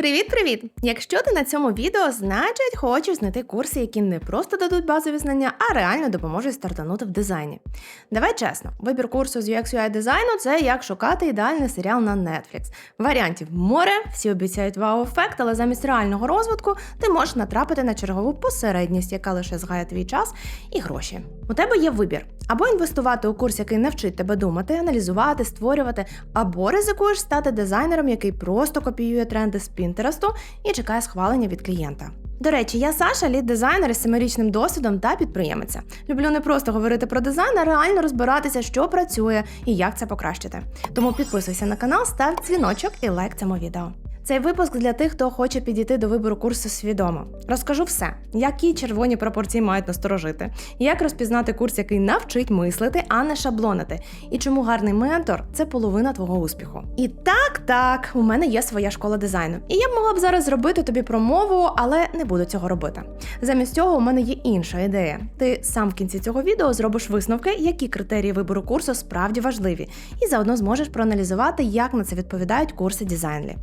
Привіт-привіт! Якщо ти на цьому відео, значить хочеш знайти курси, які не просто дадуть базові знання, а реально допоможуть стартанути в дизайні. Давай чесно, вибір курсу з UX UI дизайну це як шукати ідеальний серіал на Netflix. Варіантів море, всі обіцяють вау-ефект, але замість реального розвитку ти можеш натрапити на чергову посередність, яка лише згає твій час і гроші. У тебе є вибір: або інвестувати у курс, який навчить тебе думати, аналізувати, створювати, або ризикуєш стати дизайнером, який просто копіює тренди з Пінтересту і чекає схвалення від клієнта. До речі, я Саша, лід-дизайнер із семирічним досвідом та підприємиця. Люблю не просто говорити про дизайн, а реально розбиратися, що працює і як це покращити. Тому підписуйся на канал, став дзвіночок і лайк цьому відео. Цей випуск для тих, хто хоче підійти до вибору курсу свідомо. Розкажу все, які червоні пропорції мають насторожити, як розпізнати курс, який навчить мислити, а не шаблонити, і чому гарний ментор це половина твого успіху. І так, так, у мене є своя школа дизайну. І я б могла б зараз зробити тобі промову, але не буду цього робити. Замість цього у мене є інша ідея. Ти сам в кінці цього відео зробиш висновки, які критерії вибору курсу справді важливі, і заодно зможеш проаналізувати, як на це відповідають курси дизайнлі.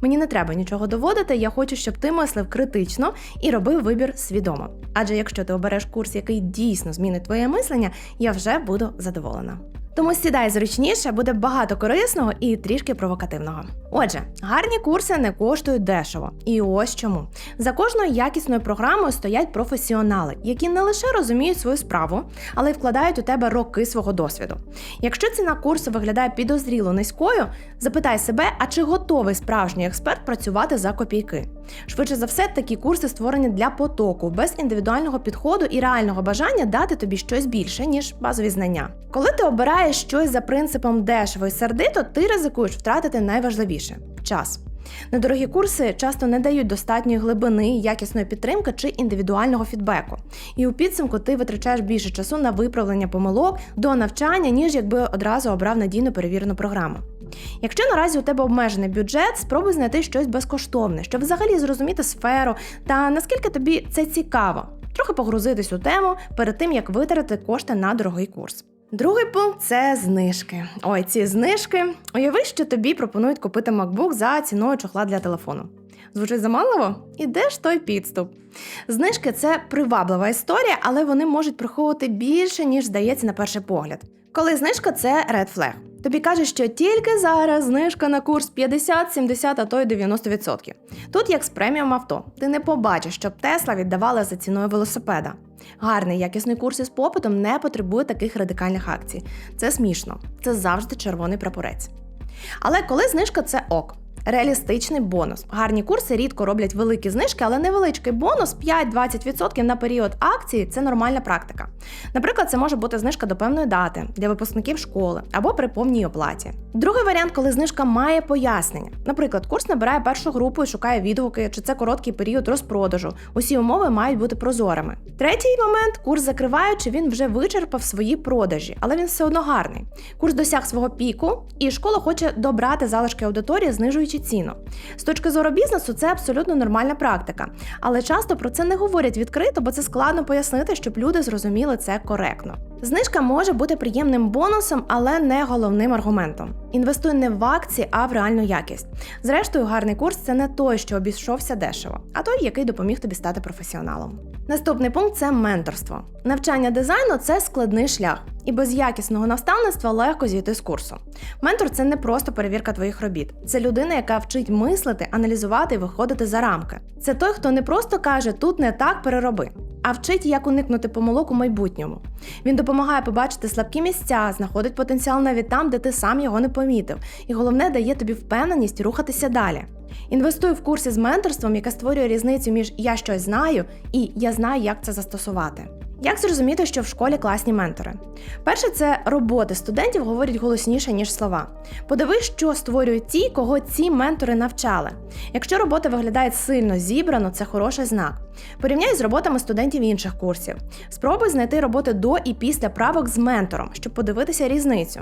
Мені не треба нічого доводити, я хочу, щоб ти мислив критично і робив вибір свідомо. Адже якщо ти обереш курс, який дійсно змінить твоє мислення, я вже буду задоволена. Тому сідай зручніше, буде багато корисного і трішки провокативного. Отже, гарні курси не коштують дешево. І ось чому. За кожною якісною програмою стоять професіонали, які не лише розуміють свою справу, але й вкладають у тебе роки свого досвіду. Якщо ціна курсу виглядає підозріло низькою, запитай себе, а чи готовий справжній експерт працювати за копійки. Швидше за все, такі курси створені для потоку, без індивідуального підходу і реального бажання дати тобі щось більше, ніж базові знання. Коли ти обираєш щось за принципом дешево і сердито, ти ризикуєш втратити найважливіше час. Недорогі курси часто не дають достатньої глибини, якісної підтримки чи індивідуального фідбеку. І у підсумку ти витрачаєш більше часу на виправлення помилок до навчання, ніж якби одразу обрав надійно перевірену програму. Якщо наразі у тебе обмежений бюджет, спробуй знайти щось безкоштовне, щоб взагалі зрозуміти сферу та наскільки тобі це цікаво, трохи погрузитись у тему перед тим, як витратити кошти на дорогий курс. Другий пункт це знижки. Ой, ці знижки. Уяви, що тобі пропонують купити MacBook за ціною чохла для телефону. Звучить заманливо? І де ж той підступ? Знижки це приваблива історія, але вони можуть приховувати більше, ніж здається на перший погляд. Коли знижка це red flag. Тобі кажуть, що тільки зараз знижка на курс 50, 70, а то й 90%. Тут як з преміум авто. Ти не побачиш, щоб Тесла віддавала за ціною велосипеда. Гарний якісний курс із попитом не потребує таких радикальних акцій. Це смішно, це завжди червоний прапорець. Але коли знижка це ок. Реалістичний бонус. Гарні курси рідко роблять великі знижки, але невеличкий бонус 5-20% на період акції це нормальна практика. Наприклад, це може бути знижка до певної дати для випускників школи або при повній оплаті. Другий варіант, коли знижка має пояснення. Наприклад, курс набирає першу групу і шукає відгуки, чи це короткий період розпродажу. Усі умови мають бути прозорими. Третій момент курс закривають, чи він вже вичерпав свої продажі, але він все одно гарний. Курс досяг свого піку, і школа хоче добрати залишки аудиторії, знижуючи ціну. З точки зору бізнесу, це абсолютно нормальна практика, але часто про це не говорять відкрито, бо це складно пояснити, щоб люди зрозуміли це коректно. Знижка може бути приємним бонусом, але не головним аргументом. Інвестуй не в акції, а в реальну якість. Зрештою, гарний курс це не той, що обійшовся дешево, а той, який допоміг тобі стати професіоналом. Наступний пункт це менторство. Навчання дизайну це складний шлях, і без якісного наставництва легко зійти з курсу. Ментор це не просто перевірка твоїх робіт, це людина, яка вчить мислити, аналізувати і виходити за рамки. Це той, хто не просто каже тут не так перероби. А вчить, як уникнути помилок у майбутньому. Він допомагає побачити слабкі місця, знаходить потенціал навіть там, де ти сам його не помітив, і головне дає тобі впевненість рухатися далі. Інвестуй в курси з менторством, яке створює різницю між я щось знаю і я знаю, як це застосувати. Як зрозуміти, що в школі класні ментори? Перше, це роботи студентів говорять голосніше, ніж слова. Подивись, що створюють ті, кого ці ментори навчали. Якщо робота виглядає сильно зібрано, це хороший знак. Порівняй з роботами студентів інших курсів. Спробуй знайти роботи до і після правок з ментором, щоб подивитися різницю.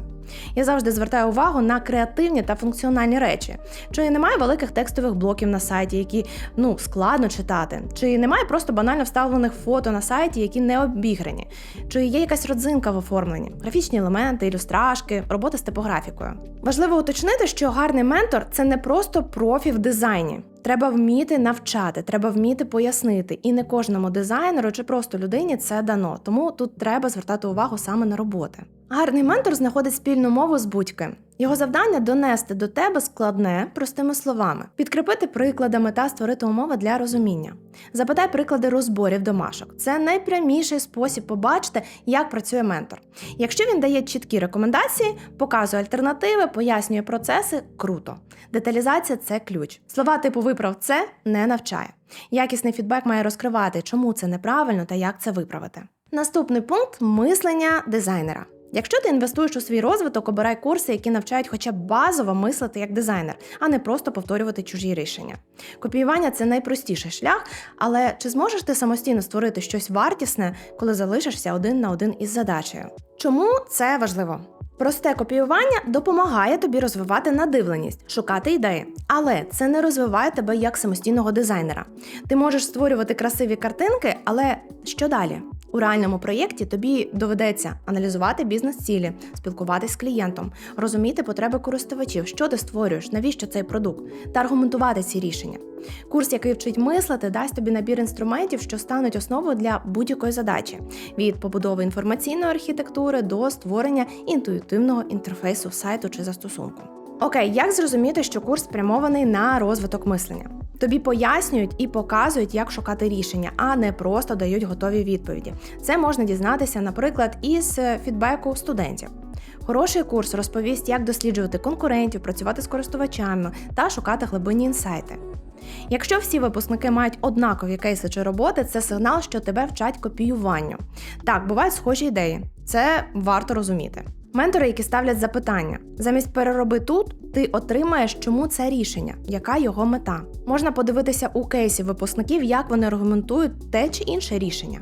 Я завжди звертаю увагу на креативні та функціональні речі. Чи немає великих текстових блоків на сайті, які ну складно читати, чи немає просто банально вставлених фото на сайті, які не обіграні, чи є якась родзинка в оформленні, графічні елементи, ілюстрашки, робота з типографікою. Важливо уточнити, що гарний ментор це не просто профі в дизайні. Треба вміти навчати, треба вміти пояснити. І не кожному дизайнеру чи просто людині це дано. Тому тут треба звертати увагу саме на роботи. Гарний ментор знаходить спільну мову з будь-ким. Його завдання донести до тебе складне простими словами, підкріпити прикладами та створити умови для розуміння. Запитай приклади розборів домашок. Це найпряміший спосіб побачити, як працює ментор. Якщо він дає чіткі рекомендації, показує альтернативи, пояснює процеси круто. Деталізація це ключ. Слова типу виправ це не навчає. Якісний фідбек має розкривати, чому це неправильно та як це виправити. Наступний пункт мислення дизайнера. Якщо ти інвестуєш у свій розвиток, обирай курси, які навчають хоча б базово мислити як дизайнер, а не просто повторювати чужі рішення. Копіювання це найпростіший шлях, але чи зможеш ти самостійно створити щось вартісне, коли залишишся один на один із задачею? Чому це важливо? Просте копіювання допомагає тобі розвивати надивленість, шукати ідеї, але це не розвиває тебе як самостійного дизайнера. Ти можеш створювати красиві картинки, але що далі? У реальному проєкті тобі доведеться аналізувати бізнес-цілі, спілкуватись з клієнтом, розуміти потреби користувачів, що ти створюєш, навіщо цей продукт, та аргументувати ці рішення. Курс, який вчить мислити, дасть тобі набір інструментів, що стануть основою для будь-якої задачі від побудови інформаційної архітектури до створення інтуїтивного інтерфейсу сайту чи застосунку. Окей, як зрозуміти, що курс спрямований на розвиток мислення? Тобі пояснюють і показують, як шукати рішення, а не просто дають готові відповіді. Це можна дізнатися, наприклад, із фідбеку студентів. Хороший курс розповість, як досліджувати конкурентів, працювати з користувачами та шукати глибинні інсайти. Якщо всі випускники мають однакові кейси чи роботи, це сигнал, що тебе вчать копіюванню. Так, бувають схожі ідеї, це варто розуміти. Ментори, які ставлять запитання, замість перероби тут, ти отримаєш, чому це рішення, яка його мета. Можна подивитися у кейсі випускників, як вони аргументують те чи інше рішення.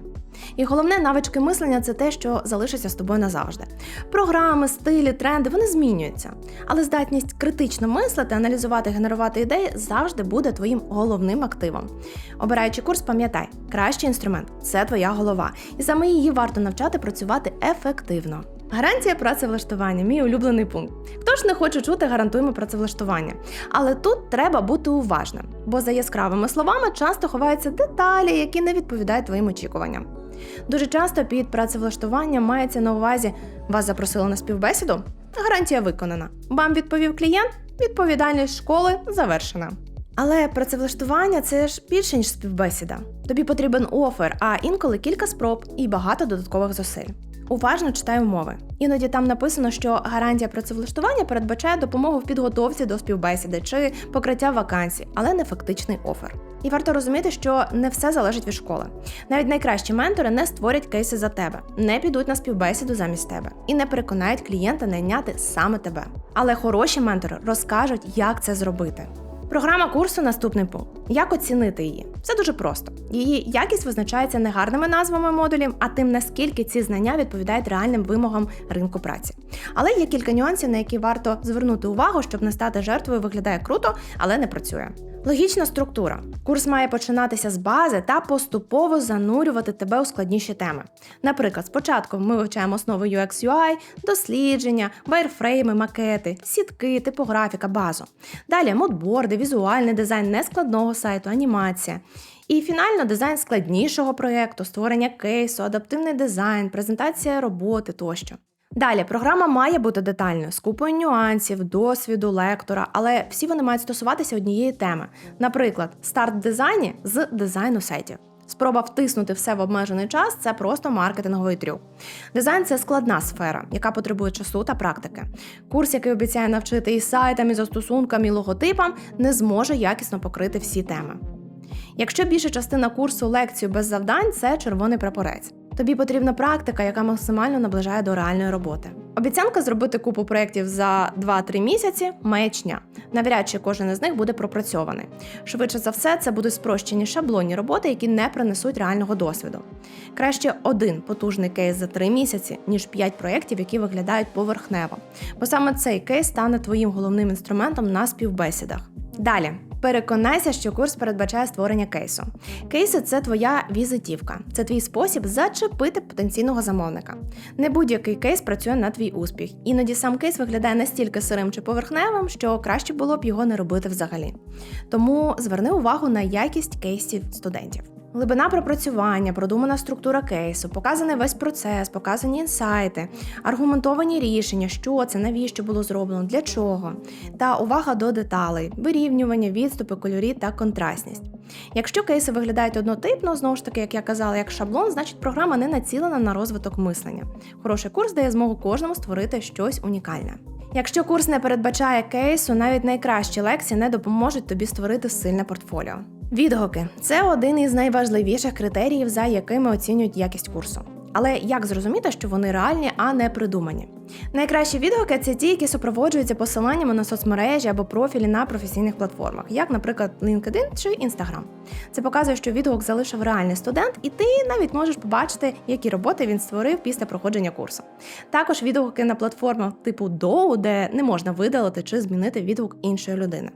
І головне навички мислення це те, що залишиться з тобою назавжди. Програми, стилі, тренди вони змінюються, але здатність критично мислити, аналізувати, генерувати ідеї завжди буде твоїм головним активом. Обираючи курс, пам'ятай, кращий інструмент це твоя голова, і саме її варто навчати працювати ефективно. Гарантія працевлаштування мій улюблений пункт. Хто ж не хоче чути, гарантуємо працевлаштування. Але тут треба бути уважним, бо за яскравими словами часто ховаються деталі, які не відповідають твоїм очікуванням. Дуже часто під працевлаштуванням мається на увазі вас запросили на співбесіду. Гарантія виконана. Вам відповів клієнт, відповідальність школи завершена. Але працевлаштування це ж більше ніж співбесіда. Тобі потрібен офер, а інколи кілька спроб і багато додаткових зусиль. Уважно читай умови. Іноді там написано, що гарантія працевлаштування передбачає допомогу в підготовці до співбесіди чи покриття вакансій, але не фактичний офер. І варто розуміти, що не все залежить від школи. Навіть найкращі ментори не створять кейси за тебе, не підуть на співбесіду замість тебе і не переконають клієнта найняти саме тебе. Але хороші ментори розкажуть, як це зробити. Програма курсу наступний пункт. Як оцінити її? Все дуже просто. Її якість визначається не гарними назвами модулів, а тим, наскільки ці знання відповідають реальним вимогам ринку праці. Але є кілька нюансів, на які варто звернути увагу, щоб не стати жертвою, виглядає круто, але не працює. Логічна структура. Курс має починатися з бази та поступово занурювати тебе у складніші теми. Наприклад, спочатку ми вивчаємо основи UX UI, дослідження, вайрфрейми, макети, сітки, типографіка, базу. Далі модборди, візуальний дизайн нескладного сайту, анімація. І фінально дизайн складнішого проєкту, створення кейсу, адаптивний дизайн, презентація роботи тощо. Далі програма має бути детальною з купою нюансів, досвіду, лектора, але всі вони мають стосуватися однієї теми. Наприклад, старт дизайні з дизайну сайтів. Спроба втиснути все в обмежений час це просто маркетинговий трюк. Дизайн це складна сфера, яка потребує часу та практики. Курс, який обіцяє навчити і сайтам, і застосункам, і логотипам, не зможе якісно покрити всі теми. Якщо більша частина курсу лекцію без завдань, це червоний прапорець. Тобі потрібна практика, яка максимально наближає до реальної роботи. Обіцянка зробити купу проєктів за 2-3 місяці маячня. Навряд чи кожен із них буде пропрацьований. Швидше за все, це будуть спрощені шаблонні роботи, які не принесуть реального досвіду. Краще один потужний кейс за 3 місяці, ніж 5 проєктів, які виглядають поверхнево. Бо саме цей кейс стане твоїм головним інструментом на співбесідах. Далі Переконайся, що курс передбачає створення кейсу. Кейси це твоя візитівка, це твій спосіб зачепити потенційного замовника. Не будь-який кейс працює на твій успіх. Іноді сам кейс виглядає настільки сирим чи поверхневим, що краще було б його не робити взагалі. Тому зверни увагу на якість кейсів студентів. Глибина пропрацювання, продумана структура кейсу, показаний весь процес, показані інсайти, аргументовані рішення, що це, навіщо було зроблено, для чого, та увага до деталей, вирівнювання, відступи, кольорі та контрастність. Якщо кейси виглядають однотипно, знову ж таки, як я казала, як шаблон, значить програма не націлена на розвиток мислення. Хороший курс дає змогу кожному створити щось унікальне. Якщо курс не передбачає кейсу, навіть найкращі лекції не допоможуть тобі створити сильне портфоліо. Відгуки це один із найважливіших критеріїв, за якими оцінюють якість курсу. Але як зрозуміти, що вони реальні, а не придумані? Найкращі відгуки це ті, які супроводжуються посиланнями на соцмережі або профілі на професійних платформах, як, наприклад, LinkedIn чи Instagram. Це показує, що відгук залишив реальний студент, і ти навіть можеш побачити, які роботи він створив після проходження курсу. Також відгуки на платформах типу Dow, де не можна видалити чи змінити відгук іншої людини.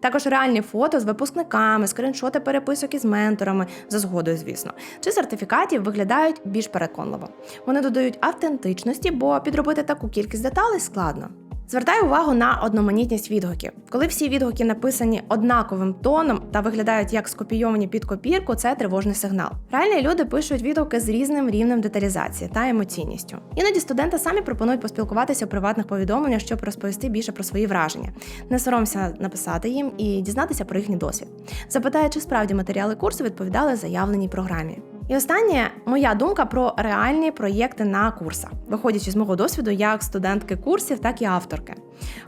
Також реальні фото з випускниками, скріншоти переписок із менторами, за згодою, звісно, чи сертифікатів виглядають більш переконливо. Вони додають автентичності, бо підробити таку кількість деталей складно. Звертай увагу на одноманітність відгуків. Коли всі відгуки написані однаковим тоном та виглядають як скопійовані під копірку, це тривожний сигнал. Реальні люди пишуть відгуки з різним рівнем деталізації та емоційністю. Іноді студенти самі пропонують поспілкуватися у приватних повідомленнях, щоб розповісти більше про свої враження. Не соромся написати їм і дізнатися про їхній досвід. Запитай, чи справді матеріали курсу відповідали заявленій програмі. І останнє моя думка про реальні проєкти на курсах, виходячи з мого досвіду як студентки курсів, так і авторки.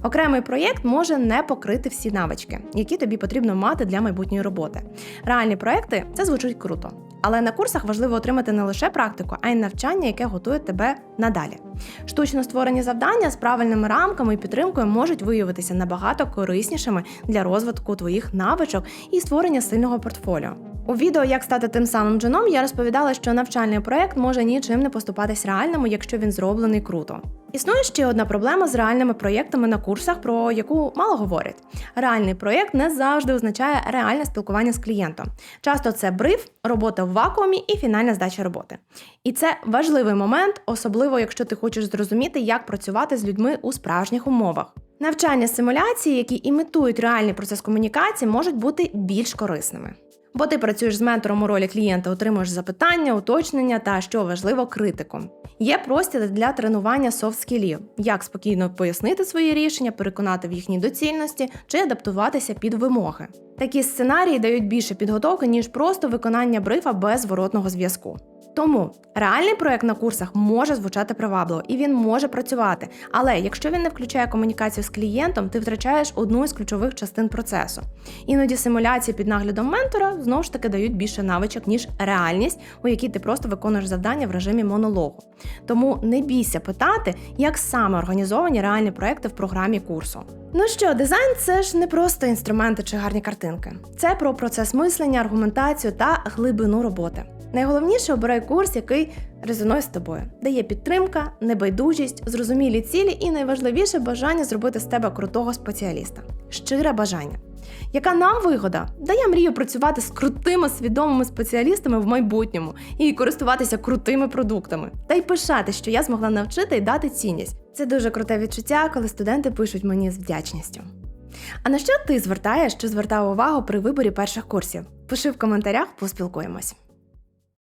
Окремий проєкт може не покрити всі навички, які тобі потрібно мати для майбутньої роботи. Реальні проєкти це звучить круто. Але на курсах важливо отримати не лише практику, а й навчання, яке готує тебе надалі. Штучно створені завдання з правильними рамками і підтримкою можуть виявитися набагато кориснішими для розвитку твоїх навичок і створення сильного портфоліо. У відео Як стати тим самим джуном я розповідала, що навчальний проект може нічим не поступатись реальному, якщо він зроблений круто. Існує ще одна проблема з реальними проєктами на курсах, про яку мало говорять. Реальний проєкт не завжди означає реальне спілкування з клієнтом. Часто це бриф, робота в вакуумі і фінальна здача роботи. І це важливий момент, особливо якщо ти хочеш зрозуміти, як працювати з людьми у справжніх умовах. Навчання симуляції, які імітують реальний процес комунікації, можуть бути більш корисними. Бо ти працюєш з ментором у ролі клієнта, отримуєш запитання, уточнення та, що важливо, критику. Є простір для тренування софт-скілів, як спокійно пояснити свої рішення, переконати в їхній доцільності чи адаптуватися під вимоги. Такі сценарії дають більше підготовки, ніж просто виконання брифа без зворотного зв'язку. Тому реальний проект на курсах може звучати привабливо і він може працювати. Але якщо він не включає комунікацію з клієнтом, ти втрачаєш одну із ключових частин процесу. Іноді симуляції під наглядом ментора знову ж таки дають більше навичок, ніж реальність, у якій ти просто виконуєш завдання в режимі монологу. Тому не бійся питати, як саме організовані реальні проекти в програмі курсу. Ну що, дизайн це ж не просто інструменти чи гарні картинки. Це про процес мислення, аргументацію та глибину роботи. Найголовніше обирай курс, який резонує з тобою, дає підтримка, небайдужість, зрозумілі цілі і найважливіше бажання зробити з тебе крутого спеціаліста. Щире бажання. Яка нам вигода? Да я мрію працювати з крутими свідомими спеціалістами в майбутньому і користуватися крутими продуктами. Та й пишати, що я змогла навчити і дати цінність. Це дуже круте відчуття, коли студенти пишуть мені з вдячністю. А на що ти звертаєш, що звертав увагу при виборі перших курсів? Пиши в коментарях, поспілкуємось.